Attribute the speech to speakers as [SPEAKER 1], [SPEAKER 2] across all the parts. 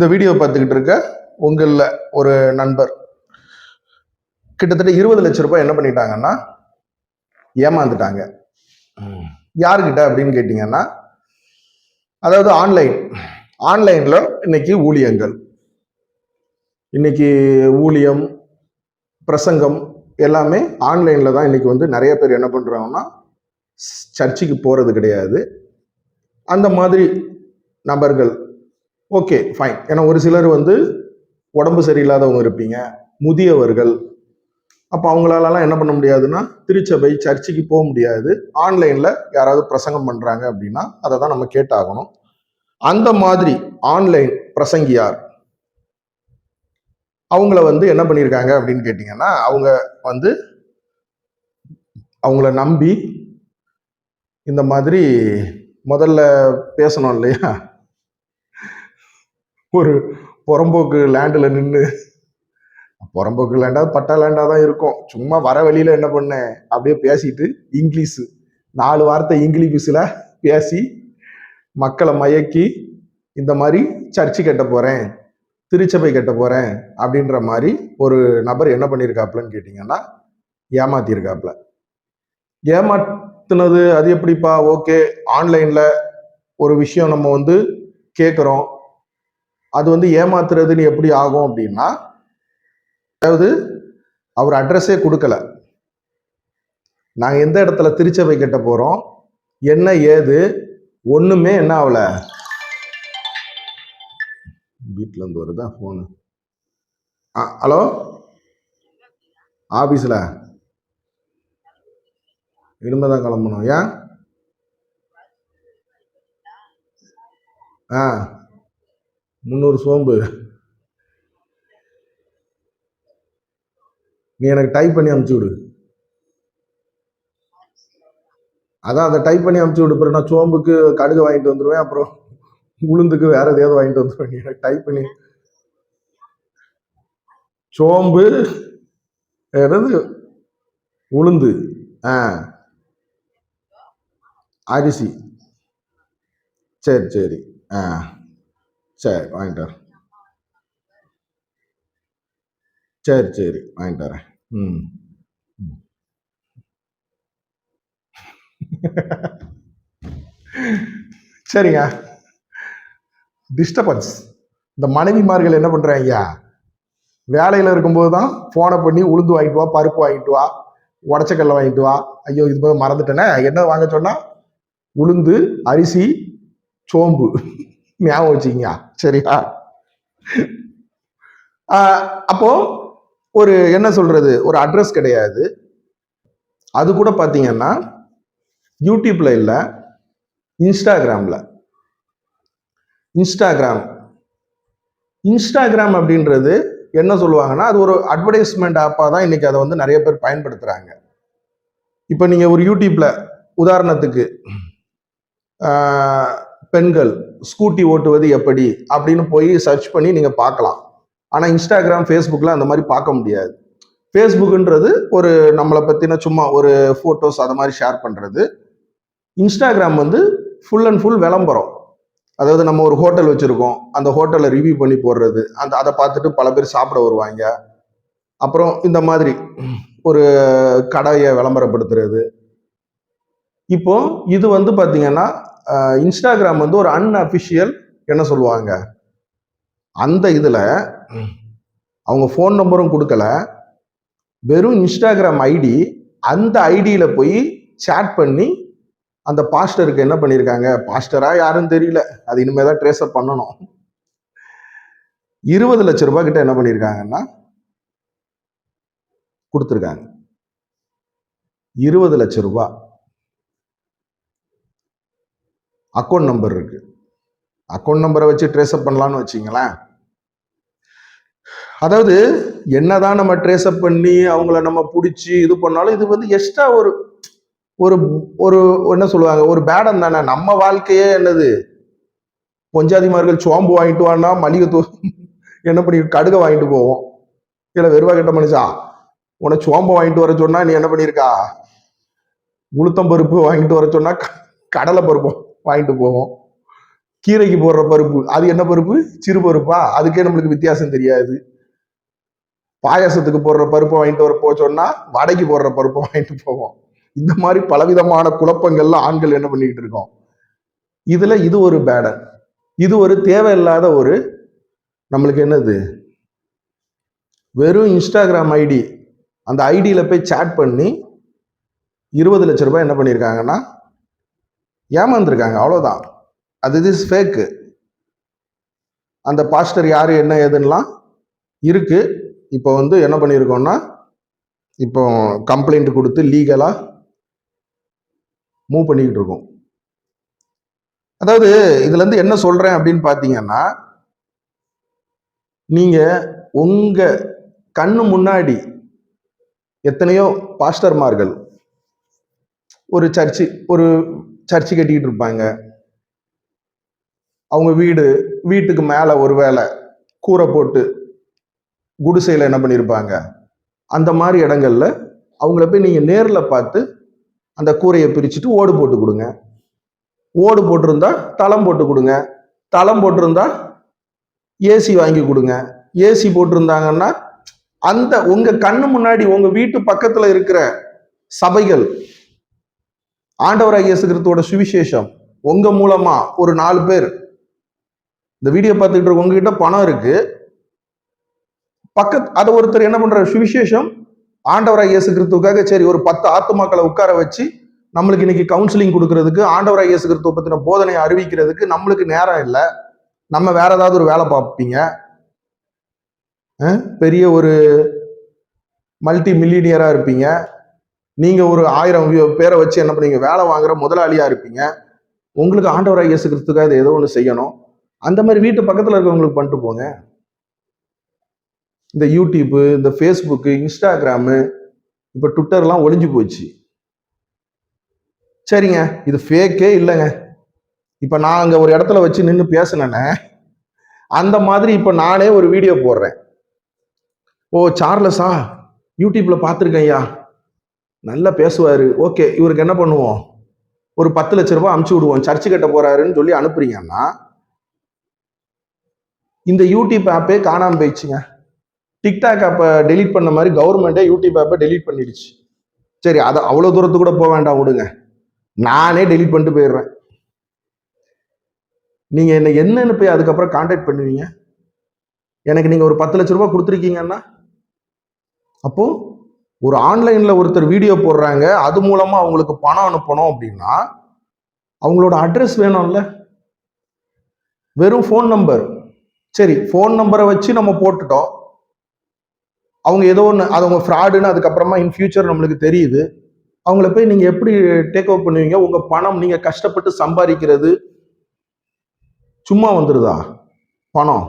[SPEAKER 1] இந்த வீடியோ பார்த்துக்கிட்டு இருக்க உங்களில் ஒரு நண்பர். கிட்டத்தட்ட இருபது லட்ச ரூபாய் என்ன பண்ணிட்டாங்கன்னா ஏமாந்துட்டாங்க. யாருக்கிட்ட அப்படின்னு கேட்டிங்கன்னா அதாவது ஆன்லைன். ஆன்லைனில் இன்னைக்கு ஊழியங்கள். இன்னைக்கு ஊழியம் பிரசங்கம் எல்லாமே ஆன்லைனில் தான் இன்னைக்கு வந்து நிறைய பேர் என்ன பண்ணுறாங்கன்னா சர்ச்சுக்கு போகிறது கிடையாது. அந்த மாதிரி நபர்கள் ஓகே ஃபைன் ஏன்னா ஒரு சிலர் வந்து உடம்பு சரியில்லாதவங்க இருப்பீங்க முதியவர்கள். அப்போ அவங்களாலலாம் என்ன பண்ண முடியாதுன்னா திருச்சபை சர்ச்சுக்கு போக முடியாது. ஆன்லைனில் யாராவது பிரசங்கம் பண்ணுறாங்க அப்படின்னா அதை தான் நம்ம கேட்டாகணும். அந்த மாதிரி ஆன்லைன் பிரசங்கியார் அவங்கள வந்து என்ன பண்ணியிருக்காங்க அப்படின்னு கேட்டிங்கன்னா அவங்க வந்து அவங்கள நம்பி இந்த மாதிரி முதல்ல பேசணும் இல்லையா? ஒரு புறம்போக்கு லேண்டில் நின்று புறம்போக்கு லேண்டாக பட்டா லேண்டாக தான் இருக்கும். சும்மா வர வழியில் என்ன பண்ணேன் அப்படியே பேசிட்டு இங்கிலீஷு. நாலு வார்த்தை இங்கிலீஷில் பேசி மக்களை மயக்கி இந்த மாதிரி சர்ச்சு கட்ட போகிறேன் திருச்சபை கட்ட போகிறேன் அப்படின்ற மாதிரி ஒரு நபர் என்ன பண்ணியிருக்காப்லன்னு கேட்டிங்கன்னா ஏமாத்தியிருக்காப்ல ஏமாத்தினது அது எப்படிப்பா? ஓகே ஆன்லைனில் ஒரு விஷயம் நம்ம வந்து கேட்குறோம் அது வந்து ஏமாத்துறதுன்னு எப்படி ஆகும் அப்படின்னா அதாவது அவர் அட்ரஸே கொடுக்கல. நாங்கள் எந்த இடத்துல திருச்சபை கட்ட போகிறோம் என்ன ஏது ஒன்றுமே என்ன ஆகல வீட்டில் இருந்து வருதா ஃபோனு ஆ ஹலோ ஆஃபீஸில் இனிமே தான் கிளம்பணும். ஏன்? ஆ. முந்நூறு சோம்பு. நீ எனக்கு டைப் பண்ணி அமுச்சு விடு. அதான் அதை டைப் பண்ணி அமுச்சு விடு. அப்புறம் நான் சோம்புக்கு கடுகு வாங்கிட்டு வந்துடுவேன் அப்புறம் உளுந்துக்கு வேற எதையாவது வாங்கிட்டு வந்துடுவேன் நீ எனக்கு டைப் பண்ணி. சோம்பு என்னது? உளுந்து. ஆ. அரிசி. சரி சரி. ஆ. சரி வாங்கிட்டு வரேன். சரி சரி வாங்கிட்டு வரேன். ம். சரிங்க. டிஸ்டர்பன்ஸ் இந்த மனைவிமார்கள் என்ன பண்ணுறாங்க ஐயா வேலையில் இருக்கும்போது தான் ஃபோனை பண்ணி உளுந்து வாங்கிட்டு வா பருப்பு வாங்கிட்டு வா உடச்சக்கல்ல வாங்கிட்டு வா. ஐயோ இது போது மறந்துட்டேனே. என்ன வாங்க சொன்னால் உளுந்து அரிசி சோம்பு. ஞாபகம் வச்சுக்கிங்க சரியா அப்போ ஒரு என்ன சொல்றது? ஒரு அட்ரஸ் கிடையாது. அது கூட பார்த்தீங்கன்னா யூடியூப்ல இல்லை இன்ஸ்டாகிராம்ல இன்ஸ்டாகிராம் இன்ஸ்டாகிராம் அப்படின்றது என்ன சொல்லுவாங்கன்னா அது ஒரு அட்வர்டைஸ்மெண்ட் ஆப்பாக தான் இன்னைக்கு அதை வந்து நிறைய பேர் பயன்படுத்துகிறாங்க இப்போ நீங்கள் ஒரு யூடியூப்பில் உதாரணத்துக்கு பெண்கள் ஸ்கூட்டி ஓட்டுவது எப்படி அப்படின்னு போய் சர்ச் பண்ணி நீங்கள் பார்க்கலாம். ஆனால் இன்ஸ்டாகிராம் ஃபேஸ்புக்கில் அந்த மாதிரி பார்க்க முடியாது. ஃபேஸ்புக்குன்றது ஒரு நம்மளை பற்றின சும்மா ஒரு ஃபோட்டோஸ் அதை மாதிரி ஷேர் பண்ணுறது இன்ஸ்டாகிராம் வந்து ஃபுல் அண்ட் ஃபுல் விளம்பரம். அதாவது நம்ம ஒரு ஹோட்டல் வச்சுருக்கோம். அந்த ஹோட்டலை ரிவ்யூ பண்ணி போடுறது. அந்த அதை பார்த்துட்டு பல பேர் சாப்பிட வருவாங்க. அப்புறம் இந்த மாதிரி ஒரு கடையை விளம்பரப்படுத்துறது. இப்போ இது வந்து பார்த்திங்கன்னா இன்ஸ்டாகிராம் வந்து ஒரு அன்அஃபிஷியல் என்ன சொல்லுவாங்க? அந்த இதில் அவங்க ஃபோன் நம்பரும் கொடுக்கல. வெறும் இன்ஸ்டாகிராம் ஐடி அந்த ஐடியில் போய் சேட் பண்ணி அந்த பாஸ்டருக்கு என்ன பண்ணியிருக்காங்க பாஸ்டரா யாருன்னு தெரியல. அது இனிமேல் தான் ட்ரேஸர் பண்ணணும். இருபது லட்ச ரூபாய் கிட்ட என்ன பண்ணியிருக்காங்கன்னா கொடுத்துருக்காங்க. இருபது லட்ச ரூபாய். அக்கௌண்ட் நம்பர் இருக்கு. அக்கௌண்ட் நம்பரை வச்சு ட்ரேஸ் அப் பண்ணலாம்னு வச்சிங்களேன். அதாவது என்னதான் நம்ம ட்ரேஸ் அப் பண்ணி அவங்கள நம்ம பிடிச்சி இது பண்ணாலும் இது வந்து எக்ஸ்ட்ரா ஒரு ஒரு ஒரு என்ன சொல்லுவாங்க ஒரு பேடம் தானே. நம்ம வாழ்க்கையே என்னது? பொஞ்சாதிமார்கள் சோம்பு வாங்கிட்டு வான்னா மளிகை தூ என்ன பண்ணி கடுகை வாங்கிட்டு போவோம். இல்லை வெறுவா கிட்ட மனுஷா உன சோம்பை வாங்கிட்டு வர சொன்னா நீ என்ன பண்ணியிருக்கா உளுத்தம் பருப்பு வாங்கிட்டு வர சொன்னா கடலை பருப்பு வாங்கிட்டு போவோம். கீரைக்கு போடுற பருப்பு அது என்ன பருப்பு? சிறு பருப்பா? அதுக்கே நம்மளுக்கு வித்தியாசம் தெரியாது. பாயாசத்துக்கு போடுற பருப்பை வாங்கிட்டு வர போக சொன்னா வடைக்கு போடுற பருப்பை வாங்கிட்டு போவோம். இந்த மாதிரி பலவிதமான குழப்பங்கள்ல ஆண்கள் என்ன பண்ணிக்கிட்டு இருக்கோம்? இதுல இது ஒரு பேடன். இது ஒரு தேவையில்லாத ஒரு நம்மளுக்கு என்னது? வெறும் இன்ஸ்டாகிராம் ஐடி. அந்த ஐடியில் போய் சேட் பண்ணி இருபது லட்ச ரூபாய் என்ன பண்ணியிருக்காங்கன்னா ஏமாந்துருக்காங்க அவ்வளோதான் அது இது ஃபேக்கு அந்த பாஸ்டர் யார் என்ன ஏதுன்னெலாம் இருக்குது இப்போ வந்து என்ன பண்ணியிருக்கோன்னா இப்போ கம்ப்ளைண்ட் கொடுத்து லீகலாக மூவ் பண்ணிக்கிட்டு இருக்கோம். அதாவது இதுலேருந்து என்ன சொல்கிறேன் அப்படின்னு பார்த்தீங்கன்னா நீங்கள் உங்கள் கண்ணு முன்னாடி எத்தனையோ பாஸ்டர்மார்கள் ஒரு சர்ச்சு ஒரு சர்ச்சு கட்டிக்கிட்டு இருப்பாங்க. அவங்க வீடு வீட்டுக்கு மேலே ஒரு வேளை கூரை போட்டு குடிசையில் என்ன பண்ணியிருப்பாங்க அந்த மாதிரி இடங்கள்ல அவங்கள போய் நீங்கள் நேரில் பார்த்து அந்த கூரையை பிரிச்சுட்டு ஓடு போட்டு கொடுங்க. ஓடு போட்டிருந்தா தளம் போட்டு கொடுங்க. தளம் போட்டிருந்தா ஏசி வாங்கி கொடுங்க. ஏசி போட்டிருந்தாங்கன்னா அந்த உங்கள் கண்ணு முன்னாடி உங்கள் வீட்டு பக்கத்தில் இருக்கிற சபைகள் ஆண்டவராக இயேசு கிறிஸ்துவோட சுவிசேஷம் உங்க மூலமா ஒரு நாலு பேர். இந்த வீடியோ பார்த்துக்கிட்டு இருக்க உங்ககிட்ட பணம் இருக்கு. பக்கத்து அதை ஒருத்தர் என்ன பண்ற சுவிசேஷம். ஆண்டவராக இயேசு கிறிஸ்துவுக்காக சரி ஒரு பத்து ஆத்துமாக்களை உட்கார வச்சு நம்மளுக்கு இன்னைக்கு கவுன்சிலிங் கொடுக்கறதுக்கு ஆண்டவராக இயேசு கிறிஸ்துவ பத்தின போதனை அறிவிக்கிறதுக்கு நம்மளுக்கு நேரம் இல்லை. நம்ம வேற ஏதாவது ஒரு வேலை பார்ப்பீங்க. பெரிய ஒரு மல்டி மில்லினியரா இருப்பீங்க. நீங்க ஒரு ஆயிரம் பேரை வச்சு என்ன பண்ணுவீங்க வேலை வாங்குற முதலாளியா இருப்பீங்க. உங்களுக்கு ஆண்டவராக இயேசு கிறிஸ்துக்காக இதை ஏதோ ஒன்று செய்யணும். அந்த மாதிரி வீட்டு பக்கத்தில் இருக்கவங்களுக்கு பண்ணிட்டு போங்க. இந்த யூடியூப்பு இந்த ஃபேஸ்புக்கு இன்ஸ்டாகிராமு இப்போ ட்விட்டர்லாம் ஒளிஞ்சு போச்சு. சரிங்க. இது ஃபேக்கே இல்லைங்க. இப்போ நான் அங்கே ஒரு இடத்துல வச்சு நின்று பேசினேனே அந்த மாதிரி இப்போ நானே ஒரு வீடியோ போடுறேன். ஓ சார்லஸா யூடியூப்பில் பார்த்துருக்கேன் ஐயா. நல்லா பேசுவார். ஓகே இவருக்கு என்ன பண்ணுவோம்? ஒரு பத்து லட்ச ரூபாய் அமுச்சு விடுவோம். சர்ச்சு கட்ட போறாருன்னு சொல்லி அனுப்புறீங்கன்னா இந்த யூடியூப் ஆப்பே காணாம போயிடுச்சுங்க. டிக்டாக் ஆப்பை டெலீட் பண்ண மாதிரி கவர்மெண்ட்டே யூடியூப் ஆப்பை டெலீட் பண்ணிடுச்சு. சரி அதை அவ்வளோ தூரத்துக்கு கூட போக வேண்டாம் விடுங்க. நானே டெலீட் பண்ணிட்டு போயிடுறேன். நீங்கள் என்ன என்னன்னு போய் அதுக்கப்புறம் காண்டாக்ட் பண்ணுவீங்க? எனக்கு நீங்கள் ஒரு பத்து லட்ச ரூபாய் கொடுத்துருக்கீங்கன்னா அப்போது ஒரு ஆன்லைனில் ஒருத்தர் வீடியோ போடுறாங்க அது மூலமாக அவங்களுக்கு பணம் அனுப்பணும் அப்படின்னா அவங்களோட அட்ரஸ் வேணும்ல. வெறும் ஃபோன் நம்பர் சரி ஃபோன் நம்பரை வச்சு நம்ம போட்டுட்டோம். அவங்க ஏதோ ஒன்று அது அவங்க ஃப்ராடுன்னு அதுக்கப்புறமா இன் ஃபியூச்சர் நம்மளுக்கு தெரியுது. அவங்கள போய் நீங்கள் எப்படி டேக் ஓவர் பண்ணுவீங்க? உங்கள் பணம் நீங்கள் கஷ்டப்பட்டு சம்பாதிக்கிறது சும்மா வந்துடுதா பணம்.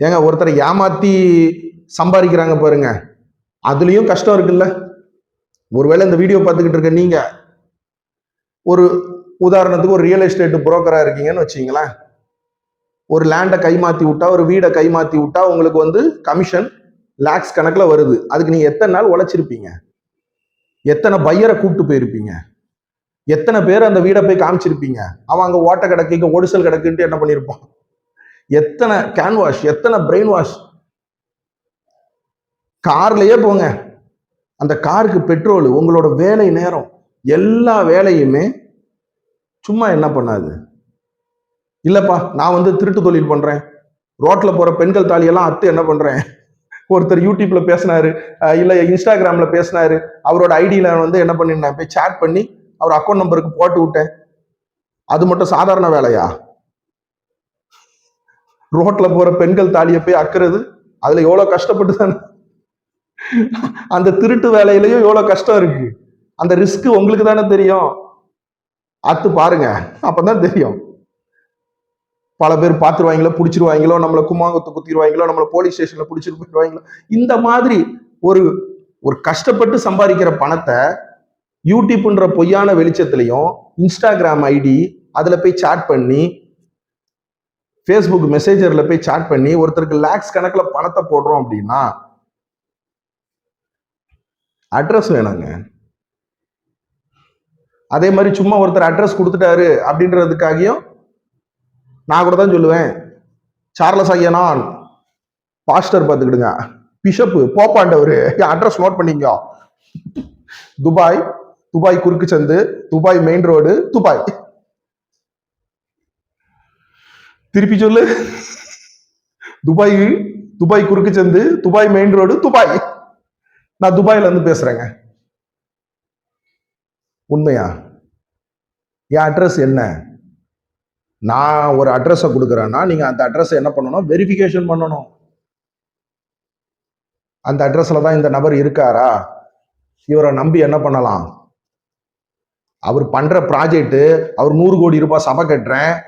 [SPEAKER 1] ஏங்க ஒருத்தரை ஏமாற்றி சம்பாதிக்கிறாங்க பாருங்கள் அதுலேயும் கஷ்டம் இருக்குல்ல? ஒருவேளை இந்த வீடியோ பார்த்துக்கிட்டு இருக்க நீங்கள் ஒரு உதாரணத்துக்கு ஒரு ரியல் எஸ்டேட் புரோக்கராக இருக்கீங்கன்னு வச்சிங்களேன். ஒரு லேண்டை கைமாற்றி விட்டா ஒரு வீடை கைமாற்றி விட்டா உங்களுக்கு வந்து கமிஷன் லேக்ஸ் கணக்கில் வருது. அதுக்கு நீங்கள் எத்தனை நாள் உழைச்சிருப்பீங்க? எத்தனை பையரை கூப்பிட்டு போயிருப்பீங்க? எத்தனை பேர் அந்த வீடை போய் காமிச்சிருப்பீங்க? அவன் அங்கே ஓட்ட கிடக்கு இங்க ஒடிசல் கிடக்குன்ட்டு என்ன பண்ணியிருப்பான் எத்தனை கேன்வாஷ் எத்தனை பிரெயின் வாஷ் கார்லேயே போங்க. அந்த காருக்கு பெட்ரோல் உங்களோட வேலை நேரம் எல்லா வேலையுமே சும்மா என்ன பண்ணாது? இல்லைப்பா நான் வந்து திருட்டு தொழில் பண்ணுறேன் ரோட்டில் போகிற பெண்கள் தாலியெல்லாம் அத்து என்ன பண்ணுறேன் ஒருத்தர் யூடியூப்பில் பேசினாரு இல்லை இன்ஸ்டாகிராமில் பேசினாரு. அவரோட ஐடியில் வந்து என்ன பண்ணிருந்தேன்? போய் சேட் பண்ணி அவர் அக்கௌண்ட் நம்பருக்கு போட்டு விட்டேன். அது மட்டும் சாதாரண வேலையா? ரோட்டில் போகிற பெண்கள் தாலியை போய் அக்கிறது அதில் எவ்வளோ கஷ்டப்பட்டு தானே அந்த திருட்டு வேலையிலையும் எவ்வளவு கஷ்டம் இருக்கு? அந்த ரிஸ்க் உங்களுக்கு தானே தெரியும். அத்து பாருங்க அப்பதான் தெரியும். பல பேர் பார்த்துருவாங்களோ பிடிச்சிருவாங்களோ நம்மளை குமாங்கத்தை குத்திடுவாங்களோ நம்மளை போலீஸ் ஸ்டேஷன்ல பிடிச்சிட்டு போயிடுவாங்களோ. இந்த மாதிரி ஒரு ஒரு கஷ்டப்பட்டு சம்பாதிக்கிற பணத்தை யூடியூப்ன்ற பொய்யான வெளிச்சத்துலையும் இன்ஸ்டாகிராம் ஐடி அதுல போய் சாட் பண்ணி ஃபேஸ்புக் மெசேஜர்ல போய் சாட் பண்ணி ஒருத்தருக்கு லேக்ஸ் கணக்கில் பணத்தை போடுறோம் அப்படின்னா அட்ரஸ் வேணாங்க. அதே மாதிரி சும்மா ஒருத்தர் அட்ரஸ் கொடுத்துட்டாரு அப்படின்றதுக்காகியும் நான் கூட தான் சொல்லுவேன். சார்லஸ் ஐயனான் பாஸ்டர் பார்த்துக்கிடுங்க. பிஷப்பு போப்பாண்டவர் அட்ரஸ் நோட் பண்ணிக்கோ துபாய் துபாய் குறுக்கு சந்து துபாய் மெயின் ரோடு துபாய். திருப்பி சொல்லு. துபாய் துபாய் குறுக்கு சந்து துபாய் மெயின் ரோடு துபாய். நான் துபாயில இருந்து பேசுறேங்க. உண்மையா? என் அட்ரஸ் என்ன? நான் ஒரு அட்ரஸை கொடுக்குறேன்னா நீங்க அந்த அட்ரஸை என்ன பண்ணணும்? வெரிஃபிகேஷன் பண்ணணும். அந்த அட்ரஸ்ல தான் இந்த நபர் இருக்காரா? இவரை நம்பி என்ன பண்ணலாம்? அவர் பண்ற ப்ராஜெக்ட்டு அவர் நூறு கோடி ரூபாய் சபை கட்டுறேன்.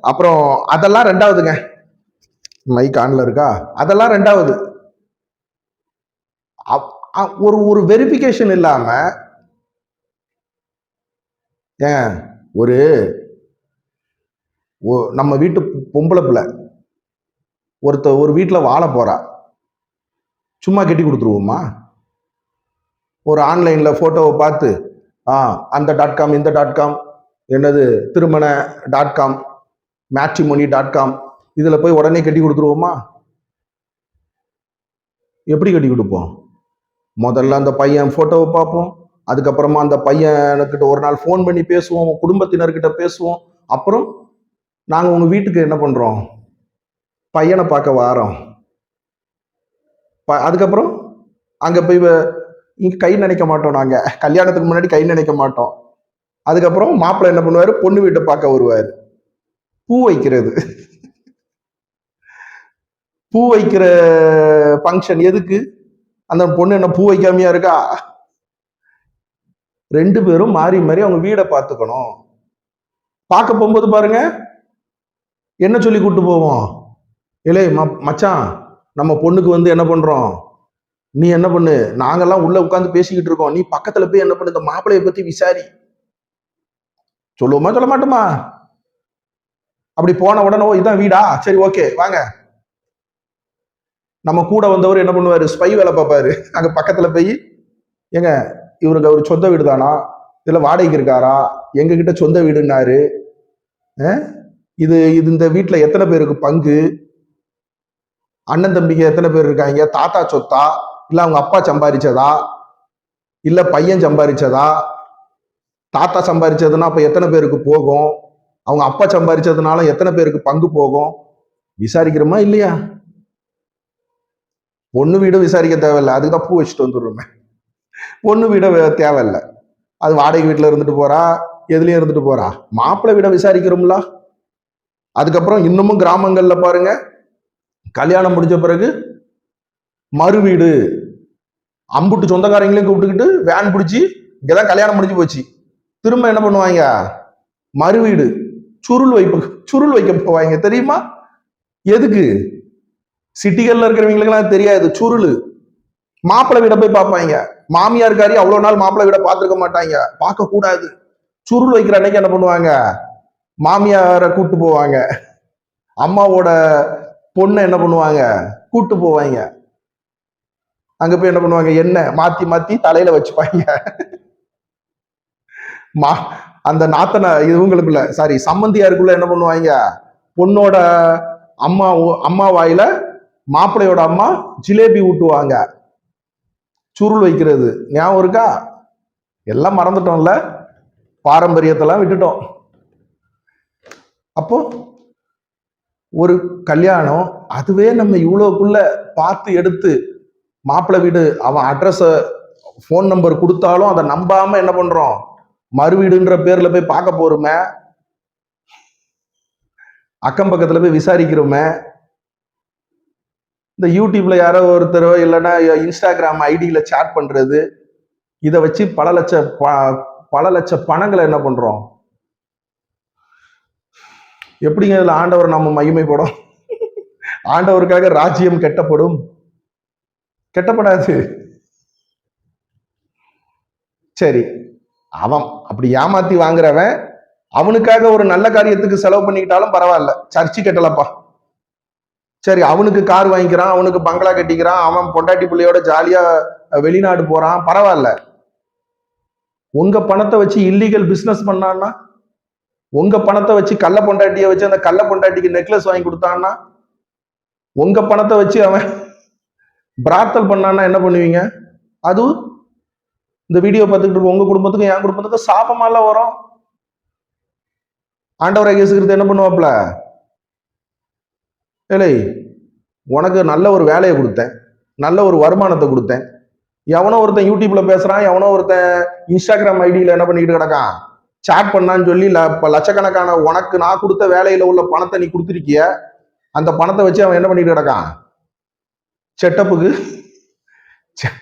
[SPEAKER 1] அப்புறம் அதெல்லாம் ரெண்டாவதுங்க. மைக் ஆன்ல இருக்கா? அதெல்லாம் ரெண்டாவது. அப்- அ- ஒரு ஒரு வெரிஃபிகேஷன் இல்லாம ஏன்? ஒரு நம்ம வீட்டு பொம்பளை பிள்ளை ஒருத்த ஒரு வீட்டில் வாழ போறா சும்மா கட்டி கொடுத்துருவோமா? ஒரு ஆன்லைனில் ஃபோட்டோவை பார்த்து ஆ அந்த டாட் காம் இந்த டாட் காம் என்னது திருமண dot com matrimony dot com இதில் போய் உடனே கட்டி கொடுத்துருவோமா? எப்படி கட்டி கொடுப்போம்? முதல்ல அந்த பையன் ஃபோட்டோவை பார்ப்போம். அதுக்கப்புறமா அந்த பையனுக்கிட்ட ஒரு நாள் ஃபோன் பண்ணி பேசுவோம். உங்க குடும்பத்தினர்கிட்ட பேசுவோம். அப்புறம் நாங்கள் உங்கள் வீட்டுக்கு என்ன பண்ணுறோம் பையனை பார்க்க வாரோம். ப- அதுக்கப்புறம் அங்கே போய் இங்கே கை நினைக்க மாட்டோம் நாங்கள் கல்யாணத்துக்கு முன்னாடி கை நினைக்க மாட்டோம். அதுக்கப்புறம் மாப்பிள்ளை என்ன பண்ணுவார்? பொண்ணு வீட்டை பார்க்க வருவார். பூ வைக்கிறது. பூ வைக்கிற ஃபங்க்ஷன் எதுக்கு? அந்த பொண்ணு என்ன பூ வைக்காமையா இருக்கா? ரெண்டு பேரும் மாறி மாறி அவங்க வீடை பார்த்துக்கணும். பார்க்க போகும்போது பாருங்க என்ன சொல்லி கூட்டு போவோம்? இல்லை ம- மச்சான் நம்ம பொண்ணுக்கு வந்து என்ன பண்றோம்? நீ என்ன பண்ணு? நாங்கெல்லாம் உள்ள உட்காந்து பேசிக்கிட்டு இருக்கோம். நீ பக்கத்துல போய் என்ன பண்ணு? இந்த மாப்பிள்ளைய பத்தி விசாரி. சொல்லுவோமா சொல்ல மாட்டோமா அப்படி போன உடனே ஓ இதான் வீடா? சரி ஓகே வாங்க. நம்ம கூட வந்தவர் என்ன பண்ணுவார்? ஸ்பை வேலை பார்ப்பாரு. அங்கே பக்கத்தில் போய் ஏங்க இவருக்கு அவர் சொந்த வீடு தானா இதில் வாடகைக்கு இருக்காரா? எங்ககிட்ட சொந்த வீடுன்னாரு. இது இது இந்த வீட்டில் எத்தனை பேருக்கு பங்கு? அண்ணன் தம்பிங்க எத்தனை பேர் இருக்காங்க? தாத்தா சொத்தா? இல்லை அவங்க அப்பா சம்பாரிச்சதா? இல்லை பையன் சம்பாரிச்சதா? தாத்தா சம்பாரிச்சதுன்னா அப்போ எத்தனை பேருக்கு போகும்? அவங்க அப்பா சம்பாரிச்சதுனால எத்தனை பேருக்கு பங்கு போகும்? விசாரிக்கிறோமா இல்லையா? பொண்ணு வீடு விசாரிக்க தேவையில்லை. அதுக்கு தான் பூ வச்சுட்டு வந்துடுறோமே. பொண்ணு வீட தேவையில்லை. அது வாடகை வீட்டில் இருந்துட்டு போறா எதுலேயும் இருந்துட்டு போறா. மாப்பிள்ளை வீட விசாரிக்கிறோம்ல. அதுக்கப்புறம் இன்னமும் கிராமங்கள்ல பாருங்க. கல்யாணம் முடிஞ்ச பிறகு மறு வீடு. அம்புட்டு சொந்தக்காரங்களையும் கூப்பிட்டுக்கிட்டு வேன் பிடிச்சி இங்கதான் கல்யாணம் முடிஞ்சு போச்சு. திரும்ப என்ன பண்ணுவாங்க? மறு வீடு. சுருள் வைப்பு சுருள் வைக்க போவாங்க. தெரியுமா? எதுக்கு? சிட்டிகள்ல இருக்கிறவங்களுக்கெல்லாம் தெரியாது. சுருள். மாப்பிள்ளை வீட போய் பார்ப்பாங்க. மாமியார் காரி அவ்வளோ நாள் மாப்பிள்ளை வீட பார்த்துருக்க மாட்டாங்க. பார்க்க கூடாது. சுருள் வைக்கிற அன்னைக்கு என்ன பண்ணுவாங்க? மாமியாரை கூட்டு போவாங்க. அம்மாவோட பொண்ணை என்ன பண்ணுவாங்க? கூட்டு போவாங்க. அங்க போய் என்ன பண்ணுவாங்க? என்ன மாத்தி மாத்தி தலையில வச்சுப்பாங்க. மா அந்த நாத்தனை இவங்களுக்குள்ள சாரி சம்மந்தியாருக்குள்ள என்ன பண்ணுவாங்க? பொண்ணோட அம்மா அம்மா வாயில மாப்பிள்ளையோட அம்மா ஜிலேபி ஊட்டுவாங்க. சுருள் வைக்கிறது. ஞாபகம் இருக்கா? எல்லாம் மறந்துட்டோம்ல? பாரம்பரியத்தெல்லாம் விட்டுட்டோம். அப்போ ஒரு கல்யாணம் அதுவே நம்ம இவ்வளோக்குள்ள பார்த்து எடுத்து மாப்பிள்ளை வீடு அவன் அட்ரஸை ஃபோன் நம்பர் கொடுத்தாலும் அதை நம்பாம என்ன பண்றோம்? மறு வீடுன்ற பேர்ல போய் பார்க்க போறோமே. அக்கம் பக்கத்துல போய் விசாரிக்கிறோமே. இந்த யூடியூப்ல யாரோ ஒருத்தரோ இல்லைன்னா இன்ஸ்டாகிராம் ஐடியில சேட் பண்றது. இதை வச்சு பல லட்ச ப- பல லட்ச பணங்களை என்ன பண்றோம்? எப்படிங்க இதுல ஆண்டவர் நம்ம மகிமைப்படும்? ஆண்டவருக்காக ராஜ்யம் கெட்டப்படும். கெட்டப்படாது. சரி அவன் அப்படி ஏமாத்தி வாங்குறவன் அவனுக்காக ஒரு நல்ல காரியத்துக்கு செலவு பண்ணிக்கிட்டாலும் பரவாயில்ல. சர்ச்சு கெட்டலப்பா. சரி அவனுக்கு கார் வாங்கிக்கிறான் அவனுக்கு பங்களா கட்டிக்கிறான் அவன் பொண்டாட்டி பிள்ளையோட ஜாலியா வெளிநாடு போறான் பரவாயில்ல. உங்க பணத்தை வச்சு இல்லீகல் பிசினஸ் பண்ணான்னா உங்க பணத்தை வச்சு கள்ள பொண்டாட்டியை வச்சு அந்த கள்ள பொண்டாட்டிக்கு நெக்லஸ் வாங்கி கொடுத்தான்னா உங்க பணத்தை வச்சு அவன் பிராத்தல் பண்ணான்னா என்ன பண்ணுவீங்க? அதுவும் இந்த வீடியோ பார்த்துக்கிட்டு இருக்க உங்க குடும்பத்துக்கும் என் குடும்பத்துக்கும் சாபமால வரும். ஆண்டவராக இயேசுகிறது என்ன பண்ணுவாப்ல இல்லை உனக்கு நல்ல ஒரு வேலையை கொடுத்தேன். நல்ல ஒரு வருமானத்தை கொடுத்தேன். எவனோ ஒருத்தன் யூடியூப்ல பேசுறான் எவனோ ஒருத்தன் இன்ஸ்டாகிராம் ஐடியில என்ன பண்ணிட்டு கிடக்கான்? சாட் பண்ணான்னு சொல்லி ல- இப்ப லட்சக்கணக்கான உனக்கு நான் கொடுத்த வேலையில உள்ள பணத்தை நீ கொடுத்துருக்கிய? அந்த பணத்தை வச்சு அவன் என்ன பண்ணிட்டு கிடக்கான்? செட்டப்புக்கு செ-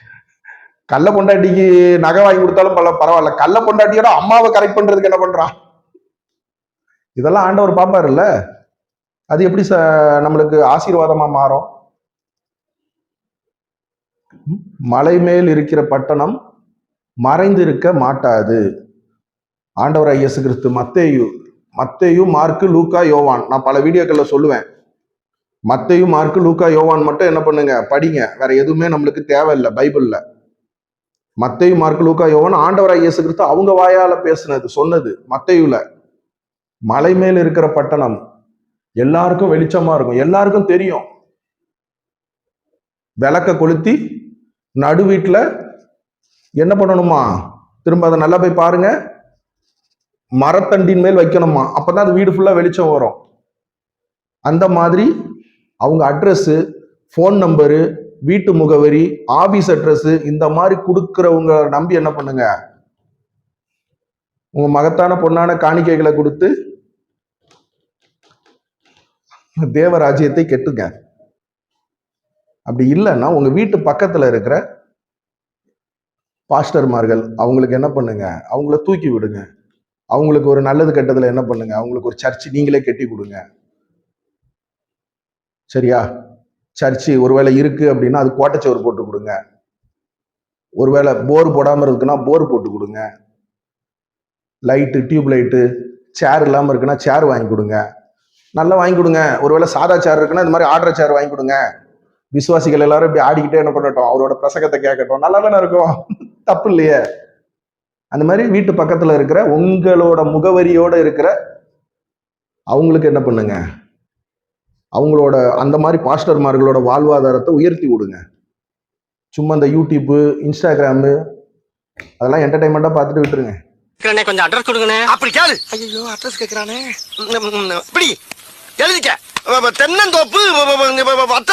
[SPEAKER 1] கள்ள பொண்டாட்டிக்கு நகை வாங்கி கொடுத்தாலும் பல பரவாயில்ல. கள்ள பொண்டாட்டியோட அம்மாவை கரெக்ட் பண்றதுக்கு என்ன பண்றான்? இதெல்லாம் ஆண்டவர் பாப்பாருல்ல அது எப்படி ச நம்மளுக்கு ஆசீர்வாதமா மாறும்? மலை மேல் இருக்கிற பட்டணம் மறைந்து இருக்க மாட்டாது. ஆண்டவர் ஐயசு கிறிஸ்து மத்தேயு மத்தேயு மார்க்கு லூக்கா யோவான். நான் பல வீடியோக்கள்ல சொல்லுவேன். மத்தேயு மார்க்கு லூக்கா யோவான் மட்டும் என்ன பண்ணுங்க? படிங்க. வேற எதுவுமே நம்மளுக்கு தேவையில்லை பைபிள்ல. மத்தேயு மார்க்கு லூக்கா யோவான் ஆண்டவர் இயேசு கிறிஸ்து அவங்க வாயால பேசுனது சொன்னது மத்தேயுல. மலை மேல் இருக்கிற பட்டணம் எல்லாருக்கும் வெளிச்சமா இருக்கும். எல்லாருக்கும் தெரியும். விளக்க கொளுத்தி நடு வீட்டில் என்ன பண்ணணுமா? திரும்ப அதை நல்லா போய் பாருங்க. மரத்தண்டின் மேல் வைக்கணுமா? அப்பதான் அது வீடு ஃபுல்லா வெளிச்சம் வரும். அந்த மாதிரி அவங்க அட்ரஸ் ஃபோன் நம்பரு வீட்டு முகவரி ஆபீஸ் அட்ரஸ் இந்த மாதிரி கொடுக்கறவங்க நம்பி என்ன பண்ணுங்க? உங்க மகத்தான பொண்ணான காணிக்கைகளை கொடுத்து தேவராஜ்யத்தை கெட்டுங்க. அப்படி இல்லைன்னா உங்கள் வீட்டு பக்கத்தில் இருக்கிற பாஸ்டர்மார்கள் அவங்களுக்கு என்ன பண்ணுங்க? அவங்கள தூக்கி விடுங்க. அவங்களுக்கு ஒரு நல்லது கெட்டதில் என்ன பண்ணுங்க? அவங்களுக்கு ஒரு சர்ச் நீங்களே கட்டி கொடுங்க. சரியா? சர்ச்சு ஒருவேளை இருக்கு அப்படின்னா அது கோட்டைச்சோறு போட்டு கொடுங்க. ஒருவேளை போர் போடாமல் இருக்குன்னா போர் போட்டு கொடுங்க. லைட்டு டியூப் லைட்டு சேர் இல்லாமல் இருக்குன்னா சேர் வாங்கி கொடுங்க. நல்லா வாங்கி கொடுங்க. ஒருவேளை சாதா சேர் இருக்குன்னா இந்த மாதிரி ஆர்டர் சேர் வாங்கி கொடுங்க. விசுவாசிகள் எல்லாரும் இப்படி ஆடிக்கிட்டே என்ன பண்ணட்டும்? அவரோட பிரசங்கத்தை கேட்கட்டும். நல்லா தானே இருக்கும். தப்பு இல்லையே. அந்த மாதிரி வீட்டு பக்கத்துல இருக்கிற உங்களோட முகவரியோட இருக்கிற அவங்களுக்கு என்ன பண்ணுங்க? அவங்களோட அந்த மாதிரி பாஸ்டர்மார்களோட வாழ்வாதாரத்தை உயர்த்தி விடுங்க. சும்மா இந்த யூடியூப்பு இன்ஸ்டாகிராமு அதெல்லாம் என்டர்டைன்மெண்ட்டாக பார்த்துட்டு விட்டுருங்க.
[SPEAKER 2] கொஞ்சம் அட்ரஸ் கொடுங்கண்ணே.
[SPEAKER 3] அப்படி கேளு. ஐயோ அட்ரஸ் கேக்குறானே. இப்படி. எழுதிக்க. தென்னந்தோப்பு வத்த